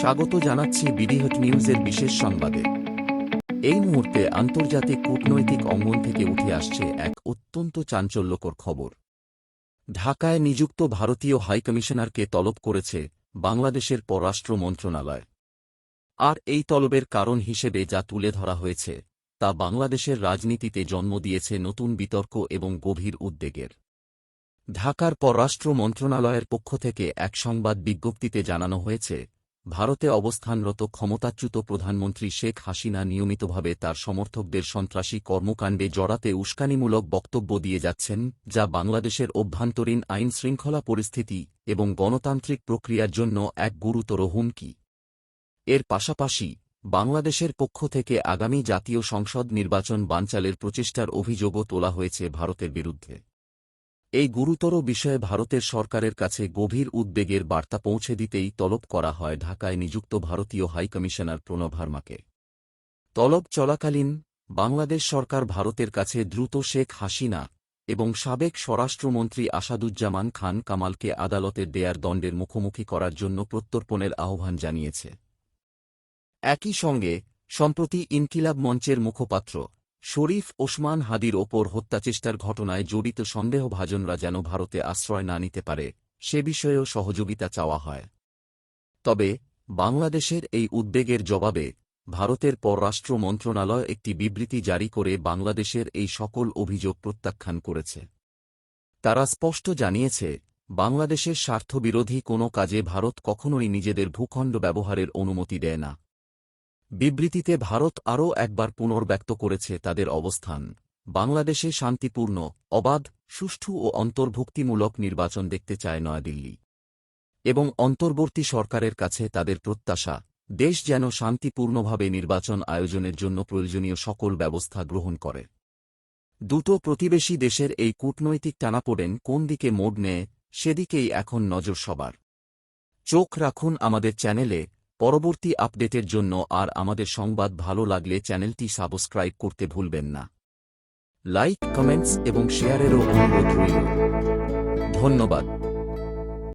স্বাগত জানাচ্ছি বিডিহট নিউজের বিশেষ সংবাদে। এই মুহূর্তে আন্তর্জাতিক কূটনৈতিক অঙ্গন থেকে উঠে আসছে এক অত্যন্ত চাঞ্চল্যকর খবর। ঢাকায় নিযুক্ত ভারতীয় হাইকমিশনারকে তলব করেছে বাংলাদেশের পররাষ্ট্র মন্ত্রণালয়। আর এই তলবের কারণ হিসেবে যা তুলে ধরা হয়েছে, তা বাংলাদেশের রাজনীতিতে জন্ম দিয়েছে নতুন বিতর্ক এবং গভীর উদ্বেগের। ঢাকার পররাষ্ট্র মন্ত্রণালয়ের পক্ষ থেকে এক সংবাদ বিজ্ঞপ্তিতে জানানো হয়েছে ভারতে অবস্থানরত ক্ষমতাচ্যুত প্রধানমন্ত্রী শেখ হাসিনা নিয়মিতভাবে তার সমর্থকদের সন্ত্রাসী কর্মকাণ্ডে জড়াতে উস্কানিমূলক বক্তব্য দিয়ে যাচ্ছেন, যা বাংলাদেশের অভ্যন্তরীণ আইন শৃঙ্খলা পরিস্থিতি এবং গণতান্ত্রিক প্রক্রিয়ার জন্য এক গুরুতর হুমকি। এর পাশাপাশি, বাংলাদেশের পক্ষ থেকে আগামী জাতীয় সংসদ নির্বাচন বানচালের প্রচেষ্টার অভিযোগও তোলা হয়েছে ভারতের বিরুদ্ধে। এই গুরুতর বিষয়ে ভারতের সরকারের কাছে গভীর উদ্বেগের বার্তা পৌঁছে দিতেই তলব করা হয় ঢাকায় নিযুক্ত ভারতীয় হাইকমিশনার প্রণব ভার্মাকে। তলব চলাকালীন বাংলাদেশ সরকার ভারতের কাছে দ্রুত শেখ হাসিনা এবং সাবেক স্বরাষ্ট্রমন্ত্রী আসাদুজ্জামান খান কামালকে আদালতের দেয়ার দণ্ডের মুখোমুখি করার জন্য প্রত্যর্পণের আহ্বান জানিয়েছে। একই সঙ্গে, সম্প্রতি ইনকিলাব মঞ্চের মুখপাত্র শরীফ ওসমান হাদির ওপর হত্যাচেষ্টার ঘটনায় জড়িত সন্দেহভাজনরা যেন ভারতে আশ্রয় না নিতে পারে, সে বিষয়েও সহযোগিতা চাওয়া হয়। তবে, বাংলাদেশের এই উদ্বেগের জবাবে ভারতের পররাষ্ট্র মন্ত্রণালয় একটি বিবৃতি জারি করে বাংলাদেশের এই সকল অভিযোগ প্রত্যাখ্যান করেছে। তারা স্পষ্ট জানিয়েছে, বাংলাদেশের স্বার্থবিরোধী কোনো কাজে ভারত কখনোই নিজেদের ভূখণ্ড ব্যবহারের অনুমতি দেয় না। বিবৃতিতে ভারত আরও একবার পুনর্ব্যক্ত করেছে তাদের অবস্থান। বাংলাদেশে শান্তিপূর্ণ, অবাধ, সুষ্ঠু ও অন্তর্ভুক্তিমূলক নির্বাচন দেখতে চায় নয়াদিল্লি। এবং অন্তর্বর্তী সরকারের কাছে তাদের প্রত্যাশা, দেশ যেন শান্তিপূর্ণভাবে নির্বাচন আয়োজনের জন্য প্রয়োজনীয় সকল ব্যবস্থা গ্রহণ করে। দুটো প্রতিবেশী দেশের এই কূটনৈতিক টানাপোড়েন কোন দিকে মোড় নেয়, সেদিকেই এখন নজর সবার। চোখ রাখুন আমাদের চ্যানেলে পরবর্তী আপডেটের জন্য আর আমাদের সংবাদ ভালো লাগলে চ্যানেলটি সাবস্ক্রাইব করতে ভুলবেন না। লাইক, কমেন্টস এবং শেয়ারেরও অনুরোধ রইল। ধন্যবাদ।